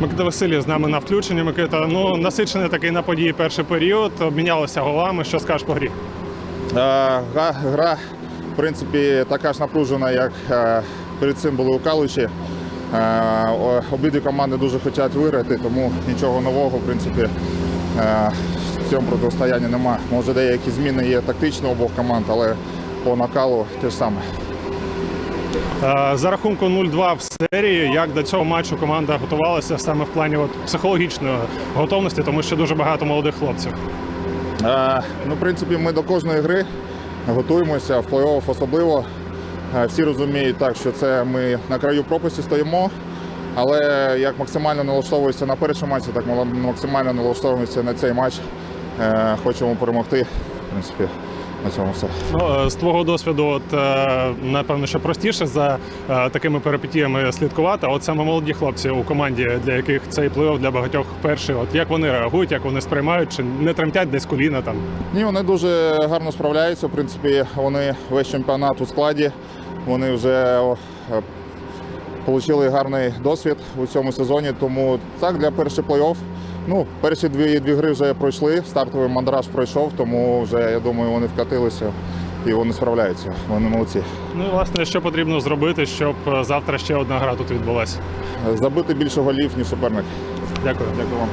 Микита Васильєв з нами на включенні. Микита, ну насичений такий на події перший період. Обмінялися голами. Що скажеш по грі? Е, Гра, в принципі, така ж напружена, як е, перед цим були у Калуші. Е, Обидві команди дуже хочуть виграти, тому нічого нового, в принципі, е, в цьому протистоянні немає. Може, деякі зміни є тактично обох команд, але по накалу те ж саме. Е, За рахунку 0-2 в серії, як до цього матчу команда готувалася саме в плані от, психологічної готовності, тому що дуже багато молодих хлопців. Е, Ну, в принципі, ми до кожної гри готуємося, в плей-офф особливо. Е, Всі розуміють так, що це ми на краю пропасті стоїмо. Але як максимально налаштовуємося на перший матч, так максимально налаштовуємося на цей матч. Е, Хочемо перемогти. В принципі, на цьому все. Ну, е, з твого досвіду, от е, напевно, що простіше за е, такими перипетіями слідкувати. От саме молоді хлопці у команді, для яких цей плей для багатьох перший. От як вони реагують, як вони сприймають, чи не тремтять десь коліна там. Ні, вони дуже гарно справляються. В принципі, вони весь чемпіонат у складі. Вони вже отримали гарний досвід у цьому сезоні. Тому так, для першого плей-офф. Ну, перші дві, дві гри вже пройшли, стартовий мандраж пройшов, тому вже я думаю, вони вкатилися і вони справляються. Вони молодці. Ну і власне, що потрібно зробити, щоб е, завтра ще одна гра тут відбулася. Забити більше голів, ніж суперник. Дякую. Дякую вам.